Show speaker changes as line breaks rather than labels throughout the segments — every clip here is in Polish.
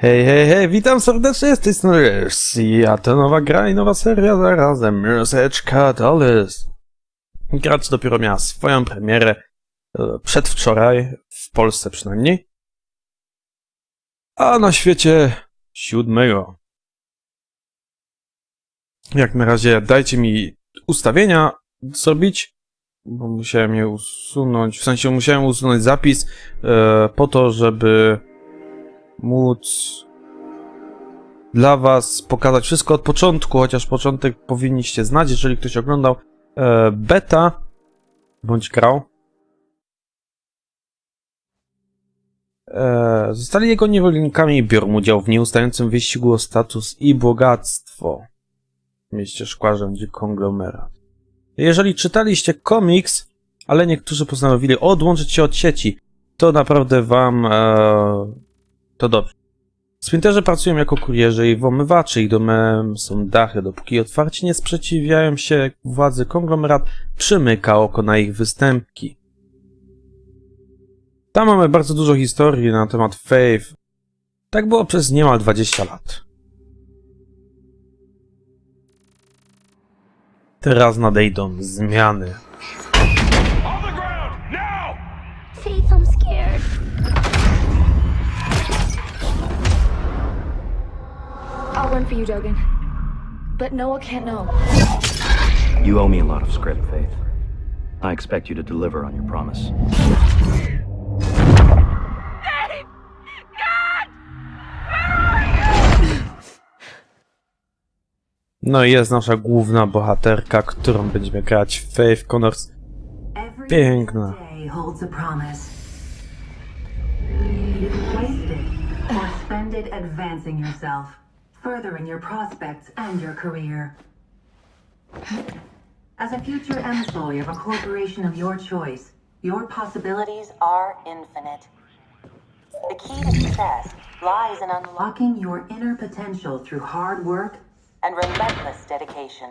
Hej, hej, hej, witam serdecznie, z tej strony a to nowa gra i nowa seria zarazem, Edge Catalyst. Gracz dopiero miała swoją premierę e, przedwczoraj, w Polsce przynajmniej, a na świecie siódmego. Jak na razie dajcie mi ustawienia zrobić, bo musiałem je usunąć, w sensie musiałem usunąć zapis e, po to, żeby móc dla was pokazać wszystko od początku, chociaż początek powinniście znać, jeżeli ktoś oglądał e, beta bądź grał. E, zostali jego niewolnikami i biorą udział w nieustającym wyścigu o status i bogactwo w mieście gdzie konglomerat. Jeżeli czytaliście komiks, ale niektórzy postanowili odłączyć się od sieci, to naprawdę wam e, to dobrze. Sprinterzy pracują jako kurierzy i włamywacze. Ich domem są dachy. Dopóki otwarcie nie sprzeciwiają się władzy, konglomerat przymyka oko na ich występki. Tam mamy bardzo dużo historii na temat Faith. Tak było przez niemal 20 lat. Teraz nadejdą zmiany.
I'll run for you, Dogan. But Noah can't know.
You owe me a lot of script, Faith. I expect you to deliver on your promise.
No i jest nasza główna bohaterka, którą będziemy grać Faith Connors.
Every
Piękna.
day holds a promise. You can waste it or spend it advancing yourself, furthering your prospects and your career. As a future employee of a corporation of your choice, your possibilities are infinite. The key to success lies in unlocking your inner potential through hard work and relentless dedication.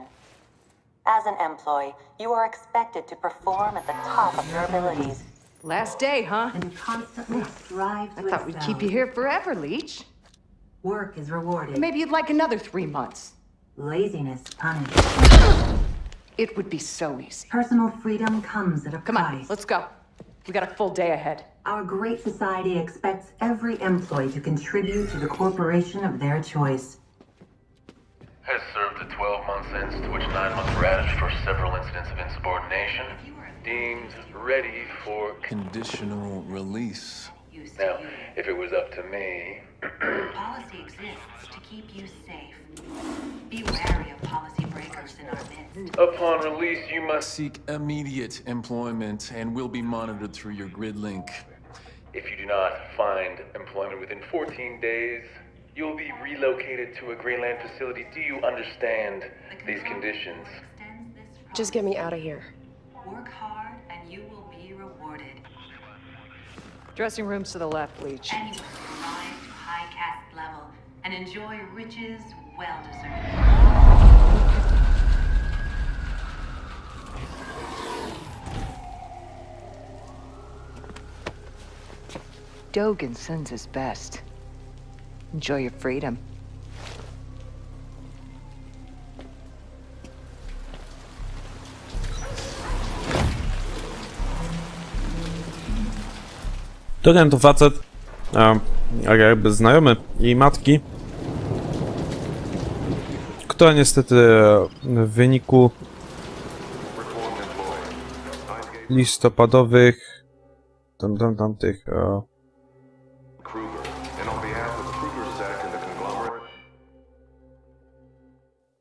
As an employee, you are expected to perform at the top of your abilities
Last day, huh?
and constantly strive to
I thought we'd keep you here forever, Leech.
Work is rewarded.
Maybe you'd like another three months.
Laziness punished.
It would be so easy.
Personal freedom comes at a
Come on, let's go. We got a full day ahead.
Our great society expects every employee to contribute to the corporation of their choice.
has served a 12-month sentence to which nine months were added for several incidents of insubordination. Deemed ready for...
conditional release.
Now, if it was up to me...
Policy exists to keep you safe. Be wary of policy breakers in our midst.
Upon release, you must...
Seek immediate employment and will be monitored through your grid link.
If you do not find employment within 14 days, you'll be relocated to a Greenland facility. Do you understand these conditions?
Extends this from
Just get me out of here.
work hard and you will be rewarded.
Dressing rooms to the left, Leech.
Anyone and enjoy riches well deserved.
Dogan sends his best. Enjoy your freedom.
Dorian to facet, a, a jakby znajomy jej matki, która niestety w wyniku listopadowych tam, tam, tam tych e,
the conglomerate,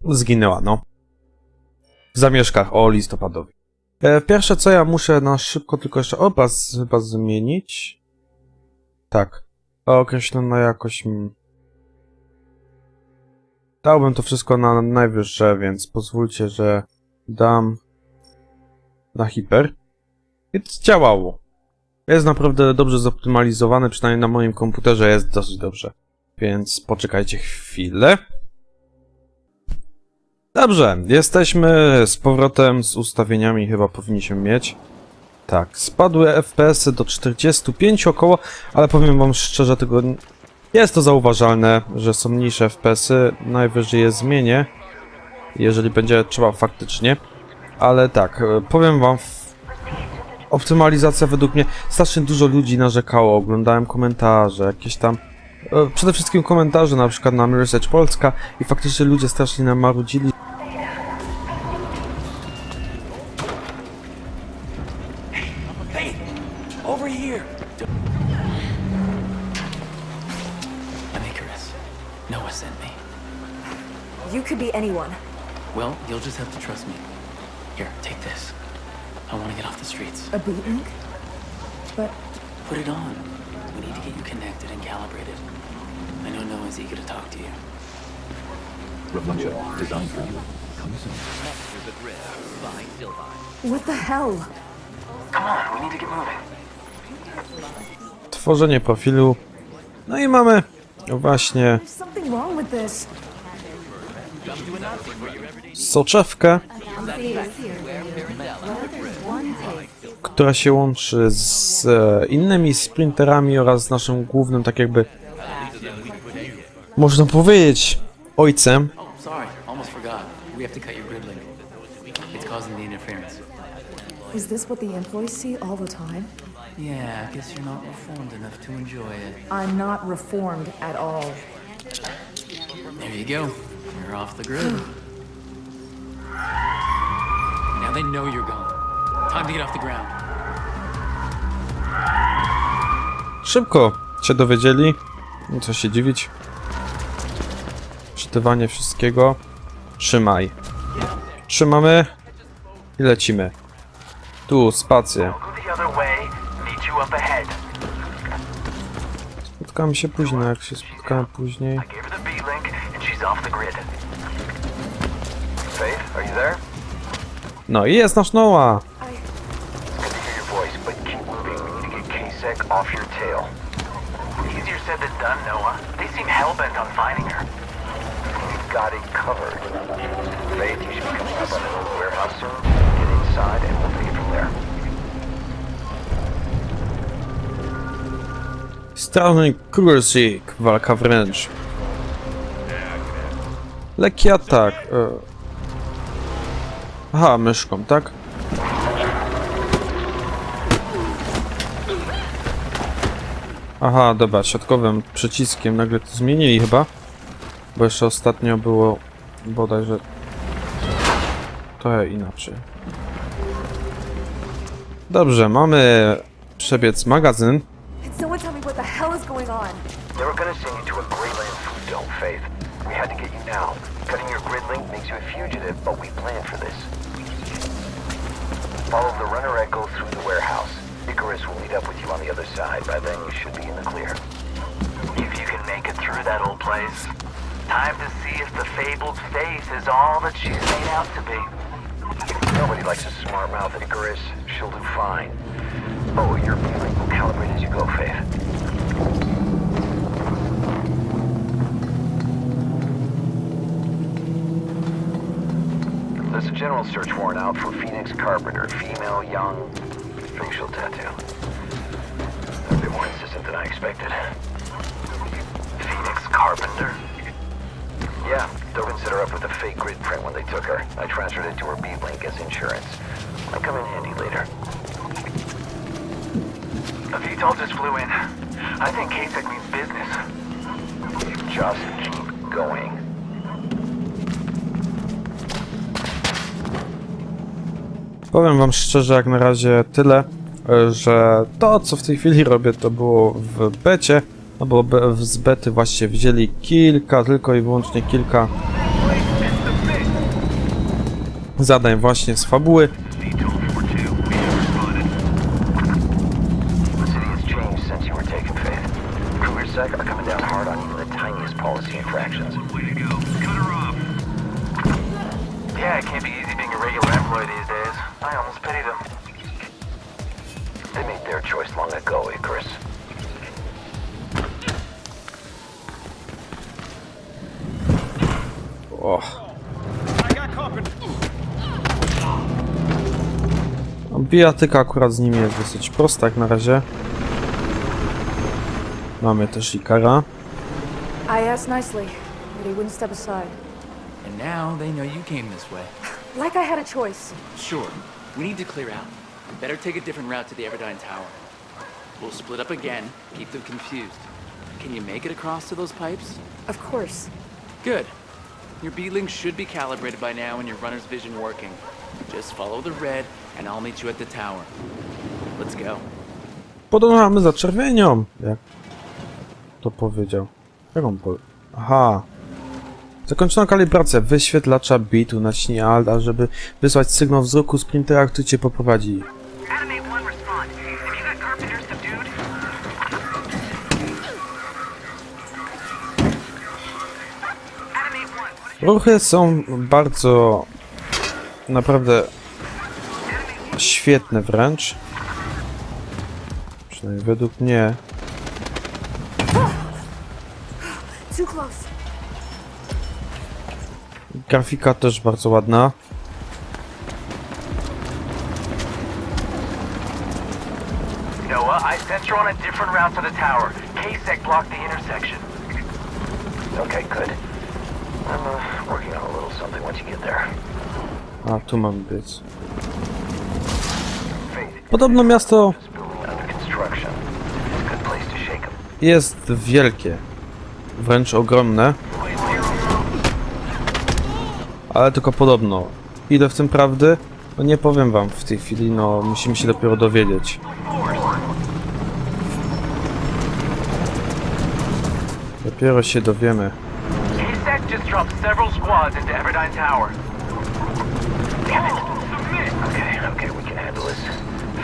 zginęła, no. W zamieszkach o listopadowych. E, pierwsze co ja muszę na szybko tylko jeszcze obraz chyba zmienić. Tak. Określona jakość. Dałbym to wszystko na najwyższe, więc pozwólcie, że dam na hiper. Więc działało. Jest naprawdę dobrze zoptymalizowane, przynajmniej na moim komputerze jest dosyć dobrze. Więc poczekajcie chwilę. Dobrze, jesteśmy z powrotem z ustawieniami, chyba powinniśmy mieć. Tak, spadły FPS-y do 45 około, ale powiem wam szczerze, tego Jest to zauważalne, że są mniejsze FPS-y, najwyżej je zmienię, jeżeli będzie trzeba faktycznie. Ale tak, e, powiem wam, optymalizacja według mnie, strasznie dużo ludzi narzekało, oglądałem komentarze, jakieś tam, e, przede wszystkim komentarze na przykład na Edge Polska i faktycznie ludzie strasznie nam marudzili,
Over here!
You could be anyone.
Well, you'll just have to trust me. Here, take this. I want to get off the streets.
A boot link? But
Put it on. We need to get you connected and calibrated. I know Noah's eager to talk to you.
Reflection, designed for you.
what the hell?
Come on, we need to get moving.
tworzenie profilu, no i mamy właśnie
There's something wrong with this.
Soczewkę, która się łączy z e, innymi sprinterami oraz z naszym głównym, tak jakby, można powiedzieć, ojcem.
Is this what the employees see all the time?
Yeah, I guess you're not reformed enough to enjoy it.
I'm not reformed at all.
There you go. You're off the grid. now they know you're gone. Time to get off the ground.
Szybko się dowiedzieli, no co się dziwić. Czytywanie wszystkiego. Trzymaj. Trzymamy i lecimy. Tu, spację. Spotkamy się później, jak się spotkamy później.
Faith, are you there?
No i jest nasz Noah.
Good to hear your voice, but keep moving. We need to get K-Sec off your tail.
Easier said than done, Noah. They seem hell-bent on finding her.
We've got it covered. Faith, you should be coming up on an old warehouse soon. Get inside and we'll take it from there.
Strażnik Krugersik, walka wręcz. Lekki atak. e. Aha, myszką, tak? Aha, dobra, środkowym przyciskiem nagle to zmienili chyba. Bo jeszcze ostatnio było bodajże trochę inaczej. Dobrze, mamy przebiec magazyn.
To to. Cutting your grid link makes you a fugitive, but we planned for this. Follow the runner echo through the warehouse. Icarus will meet up with you on the other side. By then, you should be in the clear.
If you can make it through that old place, time to see if the fabled Faith is all that she's made out to be.
Nobody likes a smart mouth, Icarus. She'll do fine. Oh, your link will calibrate as you go, Faith. There's a general search warrant out for Phoenix Carpenter, female, young, facial tattoo. A bit more insistent than I expected.
Phoenix Carpenter?
Yeah, Dogan set her up with a fake grid print when they took her. I transferred it to her B-Link as insurance. Might come in handy later.
A VTOL just flew in. I think KSEC means business.
Just keep going.
Powiem wam szczerze, jak na razie tyle, e, że to, co w tej chwili robię, to było w becie, no bo z bety właśnie wzięli kilka, tylko i wyłącznie kilka zadań właśnie z fabuły. Bijatyka akurat z nimi jest dosyć prosta jak na razie. Mamy też Ikara.
I asked nicely, but he wouldn't step aside.
And now they know you came this way.
Like I had a choice.
Sure, we need to clear out. Better take a different route to the Everdine Tower. We'll split up again, keep them confused. Can you make it across to those pipes?
Of course.
Good. Your beadlings should be calibrated by now and your runner's vision working. Just follow the red, and I'll meet you at the tower. Let's go.
Podążamy za czerwienią! Jak to powiedział? Jak on po... Aha. Zakończono kalibrację wyświetlacza bitu. Naciśnij Alt, a żeby wysłać sygnał wzroku sprintera, który cię poprowadzi. Ruchy są bardzo... naprawdę... świetne wręcz. Przynajmniej według mnie. Grafika też bardzo ładna.
Noah, I sent you on a different route to the tower. K-Sec blocked the intersection.
Okay, good. I'm uh, working on a little something once you get there.
A, tu mam być.
Shake 'em.
jest wielkie. Wręcz ogromne. Ale tylko podobno. Ile w tym prawdy? No nie powiem wam w tej chwili, no musimy się dopiero dowiedzieć. Dopiero się dowiemy.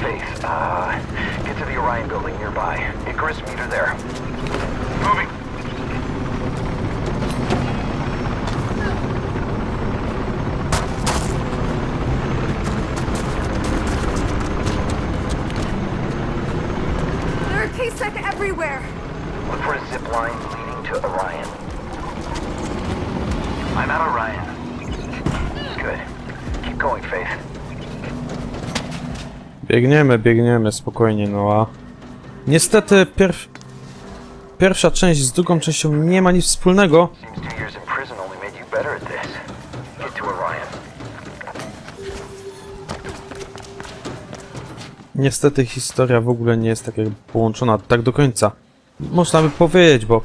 Faith, uh, get to the Orion building nearby. Icarus, meet her there.
Moving.
There are K-Sec everywhere.
Look for a zip line leading to Orion.
I'm at Orion.
Good. Keep going, Faith.
Biegniemy, biegniemy, spokojnie, Noa. Niestety, pierw... pierwsza część z drugą częścią nie ma nic wspólnego. Niestety historia w ogóle nie jest tak jakby połączona tak do końca. Można by powiedzieć, bo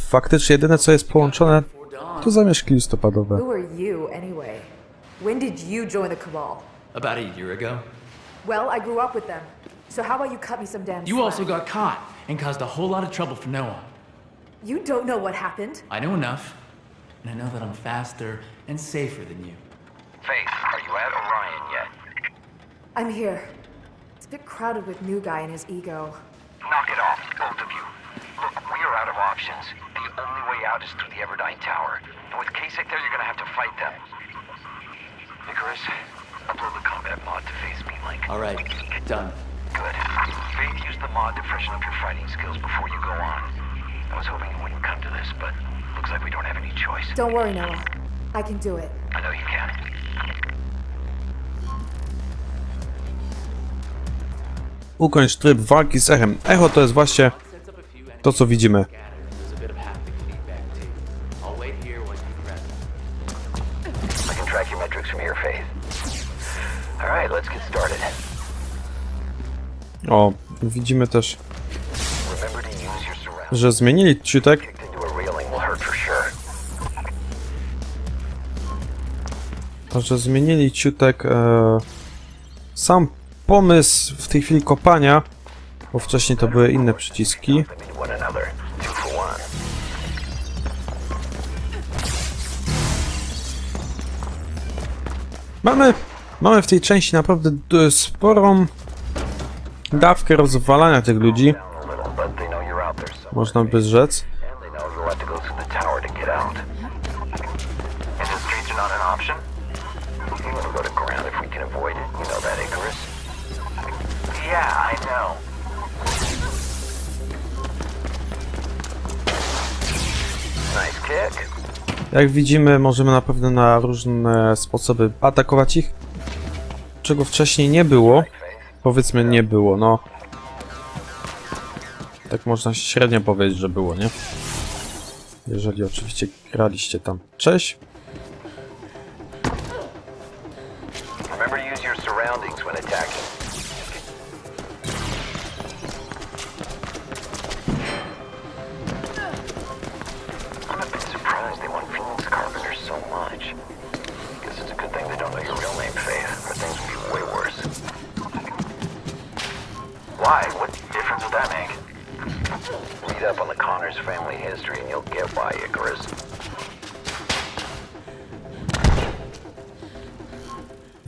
faktycznie jedyne co jest połączone to zamieszki listopadowe.
About a year ago,
Well, I grew up with them. So how about you cut me some damn
you
slack?
also got caught and caused a whole lot of trouble for Noah.
You don't know what happened.
I know enough, and I know that I'm faster and safer than you.
Faith, are you at Orion yet?
I'm here. It's a bit crowded with new guy and his ego.
Knock it off, both of you. Look, we are out of options. The only way out is through the Everdine Tower. And with Kasich there, you're gonna have to fight them. Icarus, upload the combat mod to Faith's Beam Link.
All right, done.
Good. Faith, use the mod to freshen up your fighting skills before you go on. I was hoping it wouldn't come to this, but looks like we don't have any choice.
Don't worry, Noah. I can do it.
I know you can.
Ukończ tryb walki z echem. Echo to jest właśnie
Sets up a few enemies
to co widzimy. Widzimy też, że zmienili ciutek. Że zmienili ciutek e, sam pomysł w tej chwili kopania, bo wcześniej to były inne przyciski. Mamy, mamy w tej części naprawdę sporą dawkę rozwalania tych ludzi, można by rzec. Jak widzimy, możemy na pewno na różne sposoby atakować ich, czego wcześniej nie było. Powiedzmy, nie było, no. Tak można średnio powiedzieć, że było, nie? Jeżeli oczywiście graliście tam. Cześć!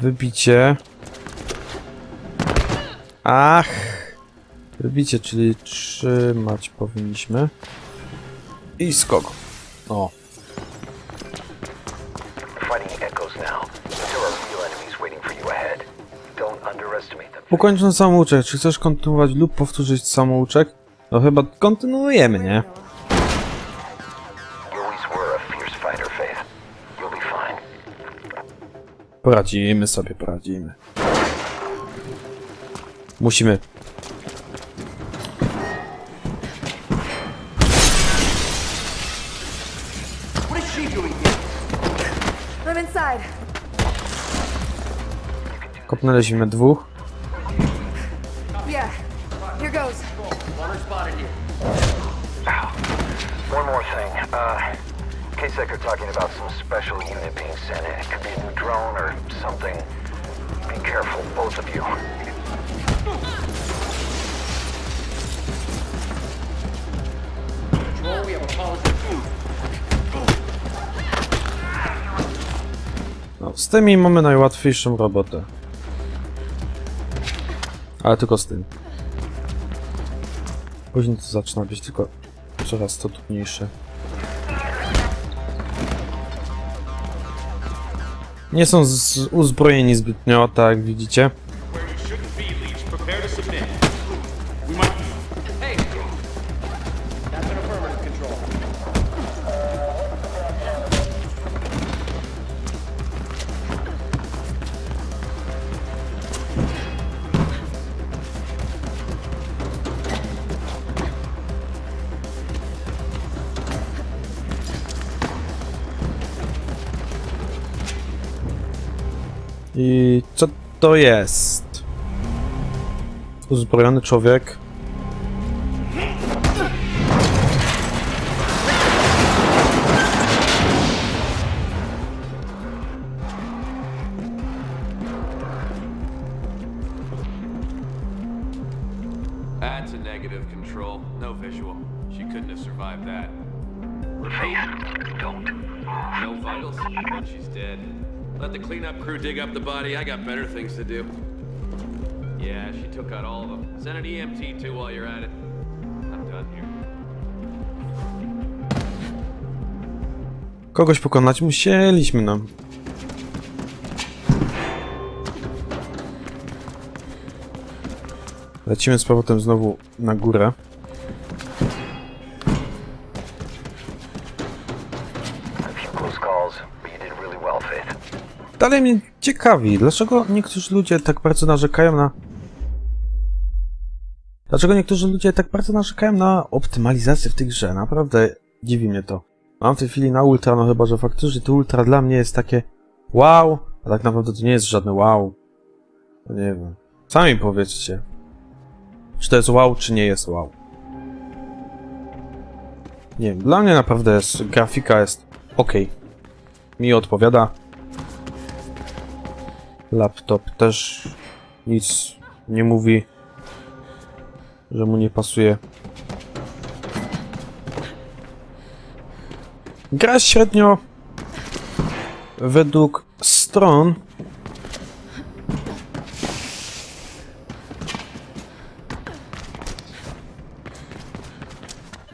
Wybicie. Ach! Wybicie, czyli trzymać powinniśmy. I skok. O. Ukończony samouczek. Czy chcesz kontynuować lub powtórzyć samouczek? No chyba kontynuujemy, nie? Poradzimy sobie, poradzimy. Musimy. Kopnęliśmy dwóch.
Yeah. Here goes.
One more thing. Uh, Kasek are talking about some special unit being sent in. It could be a new drone or something. Be careful, both of you.
No, z tymi mamy najłatwiejszą robotę. Ale tylko z tym. Później to zaczyna być tylko coraz to trudniejsze. Nie są uzbrojeni zbytnio, tak jak widzicie. I co to jest? Uzbrojony człowiek.
That's a negative control. No visual. She couldn't have survived that.
Faith, don't.
No she's dead. Let the cleanup crew dig up the body. I got better things to do. Yeah, she took out all of them. Send an EMT too while you're at it. I'm done here.
Kogoś pokonać musieliśmy, no. Lecimy z powrotem znowu na górę. Dalej mnie ciekawi, dlaczego niektórzy ludzie tak bardzo narzekają na... Dlaczego niektórzy ludzie tak bardzo narzekają na optymalizację w tej grze? Naprawdę dziwi mnie to. Mam w tej chwili na ultra, no chyba, że faktycznie to ultra dla mnie jest takie wow, a tak naprawdę to nie jest żadne wow. No nie wiem. Sami powiedzcie. Czy to jest wow, czy nie jest wow. Nie wiem, dla mnie naprawdę jest, grafika jest ok. Mi odpowiada. Laptop też nic nie mówi, że mu nie pasuje. Gra średnio według stron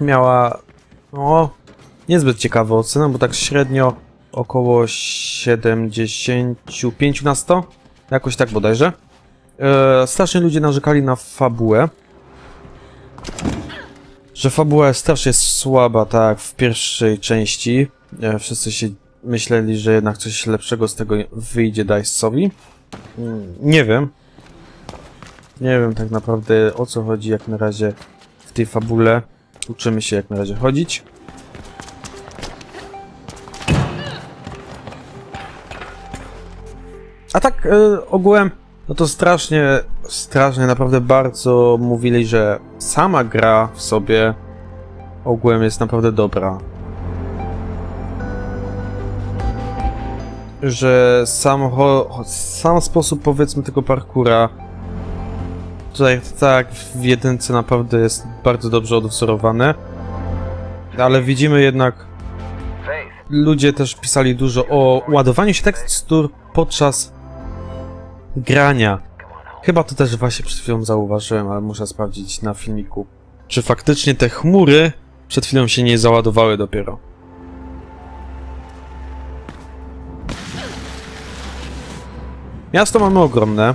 miała no niezbyt ciekawą ocenę, bo tak średnio około 75 na 100, jakoś tak bodajże. E, strasznie ludzie narzekali na fabułę. Że fabuła jest strasznie słaba, tak w pierwszej części. E, wszyscy się myśleli, że jednak coś lepszego z tego wyjdzie Dice'owi. Mm, Nie wiem. Nie wiem tak naprawdę o co chodzi jak na razie w tej fabule. Uczymy się jak na razie chodzić. A tak e, ogółem, no to strasznie, strasznie, naprawdę bardzo mówili, że sama gra w sobie ogółem jest naprawdę dobra. Że sam, sam sposób powiedzmy tego parkura tutaj tak w jedynce naprawdę jest bardzo dobrze odwzorowane. Ale widzimy jednak ludzie też pisali dużo o ładowaniu się tekstur podczas grania. Chyba to też właśnie przed chwilą zauważyłem, ale muszę sprawdzić na filmiku, czy faktycznie te chmury przed chwilą się nie załadowały dopiero. Miasto mamy ogromne.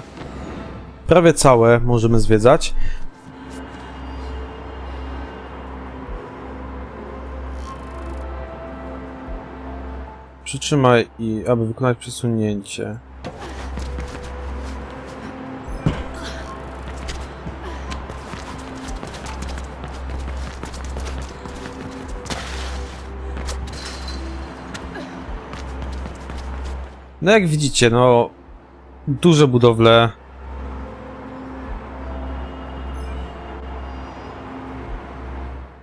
Prawie całe możemy zwiedzać. Przytrzymaj i aby wykonać przesunięcie. No jak widzicie, no duże budowle.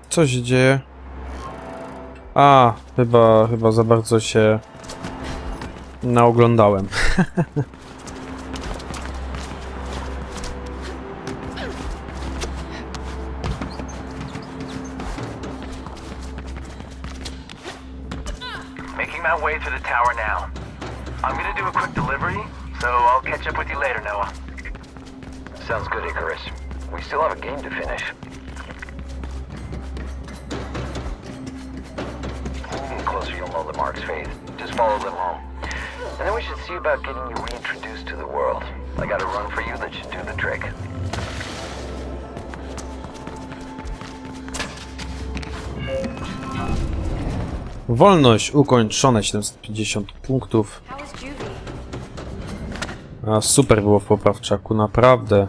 Co się dzieje? A, chyba, chyba za bardzo się naoglądałem.
sounds good, Icarus. We still have a game to finish. The closer you'll know the marks, Faith. Just follow them home. And then we should see about getting you reintroduced to the world. I got a run for you that should do the trick.
Wolność ukończone 750 punktów. A super było w poprawczaku, naprawdę.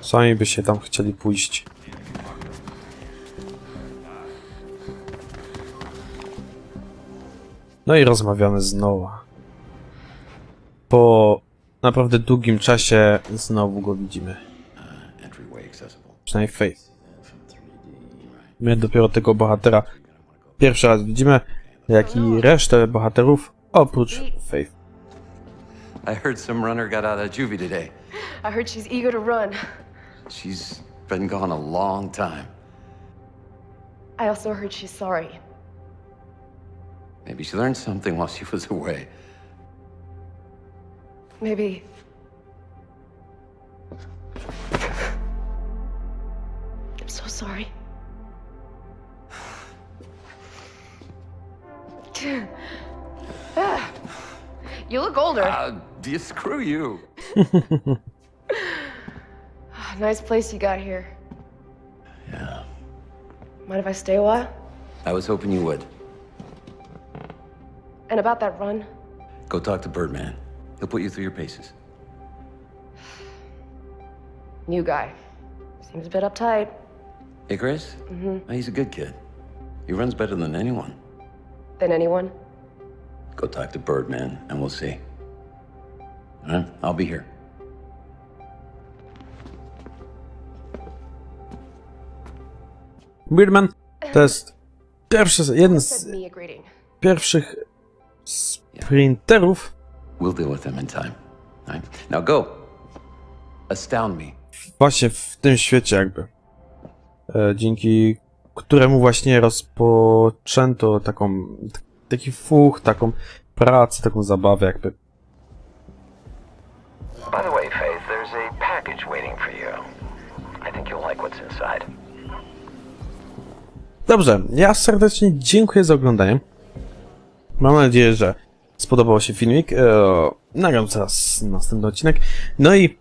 Sami by się tam chcieli pójść. No i rozmawiamy z Noah. Po naprawdę długim czasie znowu go widzimy. Przynajmniej Faith. My dopiero tego bohatera pierwszy raz widzimy, jak i resztę bohaterów oprócz Faith.
I heard some runner got out of juvie today.
I heard she's eager to run.
She's been gone a long time.
I also heard she's sorry.
Maybe she learned something while she was away.
Maybe. I'm so sorry. You look older.
Uh, do you screw you?
nice place you got here.
Yeah.
Mind if I stay a while?
I was hoping you would.
And about that run?
Go talk to Birdman. He'll put you through your paces.
New guy. Seems a bit uptight.
Icarus? Mm-hmm. He's a good kid. He runs better than anyone.
Than anyone?
Go talk to Birdman, and we'll see. All right? I'll be here.
Birdman to jest pierwszy, jeden z pierwszych sprinterów
We'll deal with them in time. Right? Now go. Astound me.
właśnie w tym świecie jakby. E, dzięki któremu właśnie rozpoczęto taką, t- taki fuch, taką pracę, taką zabawę jakby.
By the way, Faith, there's a package waiting for you. I think you'll like what's inside.
Dobrze, ja serdecznie dziękuję za oglądanie. Mam nadzieję, że spodobał się filmik. E, nagram teraz następny odcinek. No i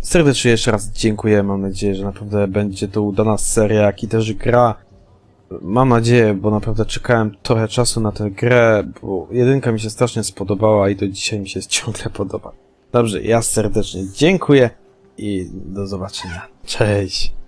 serdecznie jeszcze raz dziękuję. Mam nadzieję, że naprawdę będzie to udana seria, jak i też gra. Mam nadzieję, bo naprawdę czekałem trochę czasu na tę grę, bo jedynka mi się strasznie spodobała i do dzisiaj mi się ciągle podoba. Dobrze, ja serdecznie dziękuję i do zobaczenia. Cześć!